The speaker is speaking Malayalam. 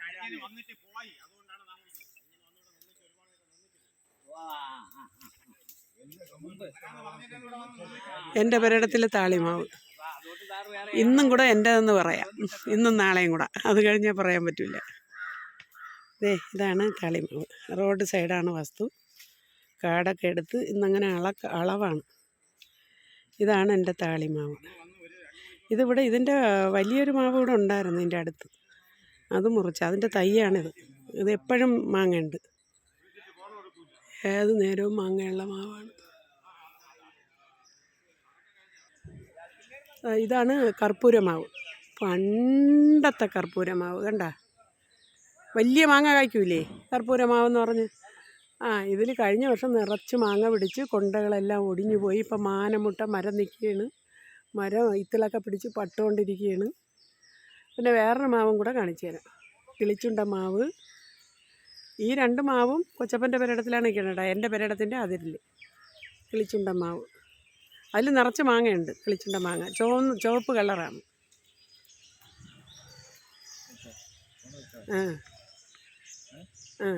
കഴിഞ്ഞതിന് വന്നിട്ട് പോയി. അതുകൊണ്ടാണ് എന്റെ പെരടത്തിലെ താളിമാവ്. ഇന്നും കൂടെ എന്റെതെന്ന് പറയാം. ഇന്നും നാളെയും കൂടെ. അത് കഴിഞ്ഞാൽ പറയാൻ പറ്റില്ല ദേ ഇതാണ് താളിമാവ്. റോഡ് സൈഡാണ് വസ്തു. കാടൊക്കെ എടുത്ത് ഇന്നങ്ങനെ അളക്ക അളവാണ്. ഇതാണ് എന്റെ താളിമാവ്. ഇതിവിടെ ഇതിന്റെ വലിയൊരു മാവ് ഇവിടെ ഉണ്ടായിരുന്നു ഇതിന്റെ അടുത്ത്. അത് മുറിച്ച്. അതിന്റെ തൈയാണിത് ഇത് എപ്പോഴും മാങ്ങയുണ്ട്. ഏത് നേരവും മാങ്ങയുള്ള മാവാണ്. ഇതാണ് കർപ്പൂരമാവ് പണ്ടത്തെ കർപ്പൂരമാവ് കണ്ട? വലിയ മാങ്ങ കായ്ക്കൂലേ കർപ്പൂരമാവെന്ന് പറഞ്ഞ്. ആ ഇതിൽ കഴിഞ്ഞ വർഷം നിറച്ച് മാങ്ങ പിടിച്ച് കൊണ്ടകളെല്ലാം ഒടിഞ്ഞു പോയി ഇപ്പം മാനമുട്ട മരം നിൽക്കുകയാണ്. മരം ഇത്തിളൊക്കെ പിടിച്ച് പട്ടുകൊണ്ടിരിക്കുകയാണ്. പിന്നെ വേറൊരു മാവും കൂടെ കാണിച്ചു തരാം. കിളിച്ചുണ്ട മാവ്. ഈ രണ്ട് മാവും കൊച്ചപ്പന്റെ പെരടത്തിലാണ് കിണട എന്റെ പെരടത്തിന്റെ അതിരിൽ കിളിച്ചുണ്ട മാവ്. അതിൽ നിറച്ച് മാങ്ങയുണ്ട് കിളിച്ചുണ്ട മാങ്ങ. ചുവന്ന് ചുവപ്പ് കളറാണ്. ആ. ആ.